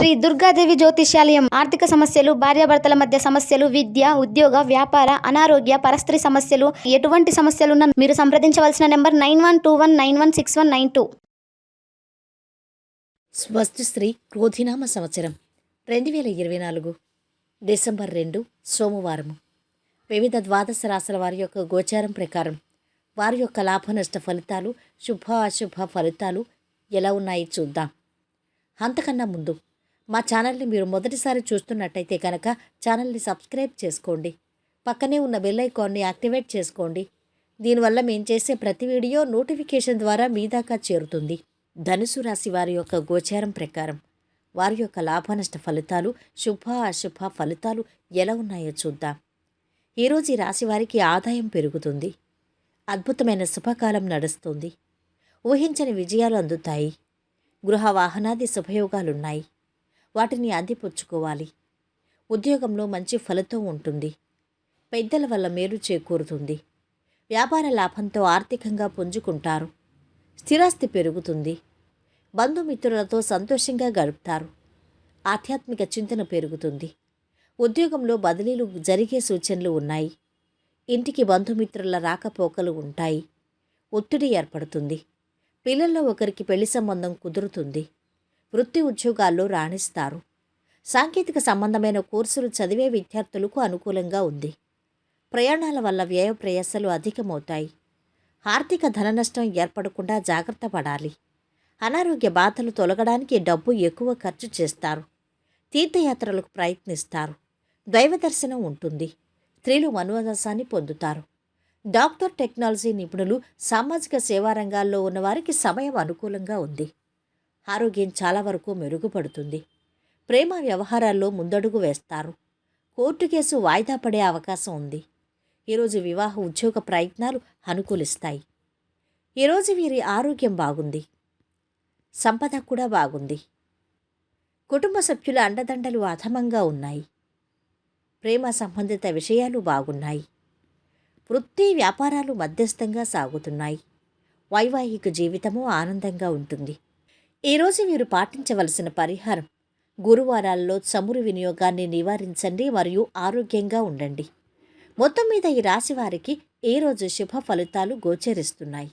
శ్రీ దుర్గాదేవి జ్యోతిష్యాలయం. ఆర్థిక సమస్యలు భార్యాభర్తల మధ్య సమస్యలు విద్య ఉద్యోగ వ్యాపార అనారోగ్య పరస్త్రీ సమస్యలు ఎటువంటి సమస్యలున్నా మీరు సంప్రదించవలసిన number nine one two one nine one six one nine two. స్వస్తి శ్రీ క్రోధినామ సంవత్సరం రెండు వేల ఇరవై నాలుగు డిసెంబర్ రెండు సోమవారము. వివిధ ద్వాదశ రాశుల వారి యొక్క గోచారం ప్రకారం వారి యొక్క లాభ నష్ట ఫలితాలు శుభ అశుభ ఫలితాలు ఎలా ఉన్నాయి చూద్దాం. అంతకన్నా ముందు మా ఛానల్ని మీరు మొదటిసారి చూస్తున్నట్టయితే కనుక ఛానల్ని సబ్స్క్రైబ్ చేసుకోండి. పక్కనే ఉన్న బెల్ ఐకాన్ని యాక్టివేట్ చేసుకోండి. దీనివల్ల మేము చేసే ప్రతి వీడియో నోటిఫికేషన్ ద్వారా మీ దాకా చేరుతుంది. ధనుసు రాశి వారి యొక్క గోచారం ప్రకారం వారి యొక్క లాభనష్ట ఫలితాలు శుభ అశుభ ఫలితాలు ఎలా ఉన్నాయో చూద్దాం. ఈరోజు ఈ రాశి వారికి ఆదాయం పెరుగుతుంది. అద్భుతమైన శుభకాలం నడుస్తుంది. ఊహించని విజయాలు అందుతాయి. గృహ వాహనాది శుభయోగాలున్నాయి. వాటిని అందిపుచ్చుకోవాలి. ఉద్యోగంలో మంచి ఫలితం ఉంటుంది. పెద్దల వల్ల మేలు చేకూరుతుంది. వ్యాపార లాభంతో ఆర్థికంగా పుంజుకుంటారు. స్థిరాస్తి పెరుగుతుంది. బంధుమిత్రులతో సంతోషంగా గడుపుతారు. ఆధ్యాత్మిక చింతన పెరుగుతుంది. ఉద్యోగంలో బదిలీలు జరిగే సూచనలు ఉన్నాయి. ఇంటికి బంధుమిత్రుల రాకపోకలు ఉంటాయి. ఒత్తిడి ఏర్పడుతుంది. పిల్లల్లో ఒకరికి పెళ్ళి సంబంధం కుదురుతుంది. వృత్తి ఉద్యోగాల్లో రాణిస్తారు. సాంకేతిక సంబంధమైన కోర్సులు చదివే విద్యార్థులకు అనుకూలంగా ఉంది. ప్రయాణాల వల్ల వ్యయ ప్రయాసలు అధికమవుతాయి. ఆర్థిక ధన నష్టం ఏర్పడకుండా జాగ్రత్త పడాలి. అనారోగ్య బాధలు తొలగడానికి డబ్బు ఎక్కువ ఖర్చు చేస్తారు. తీర్థయాత్రలకు ప్రయత్నిస్తారు. దైవ దర్శనం ఉంటుంది. స్త్రీలు మనోదశాన్ని పొందుతారు. డాక్టర్ టెక్నాలజీ నిపుణులు సామాజిక సేవా రంగాల్లో ఉన్నవారికి సమయం అనుకూలంగా ఉంది. ఆరోగ్యం చాలా వరకు మెరుగుపడుతుంది. ప్రేమ వ్యవహారాల్లో ముందడుగు వేస్తారు. కోర్టు కేసు వాయిదా పడే అవకాశం ఉంది. ఈరోజు వివాహ ఉద్యోగ ప్రయత్నాలు అనుకూలిస్తాయి. ఈరోజు వీరి ఆరోగ్యం బాగుంది. సంపద కూడా బాగుంది. కుటుంబ సభ్యుల అండదండలు అధమంగా ఉన్నాయి. ప్రేమ సంబంధిత విషయాలు బాగున్నాయి. వృత్తి వ్యాపారాలు మధ్యస్థంగా సాగుతున్నాయి. వైవాహిక జీవితము ఆనందంగా ఉంటుంది. ఈరోజు మీరు పాటించవలసిన పరిహారం. గురువారాల్లో చమురు వినియోగాన్ని నివారించండి మరియు ఆరోగ్యంగా ఉండండి. మొత్తం మీద ఈ రాశి వారికి రోజు శుభ ఫలితాలు గోచరిస్తున్నాయి.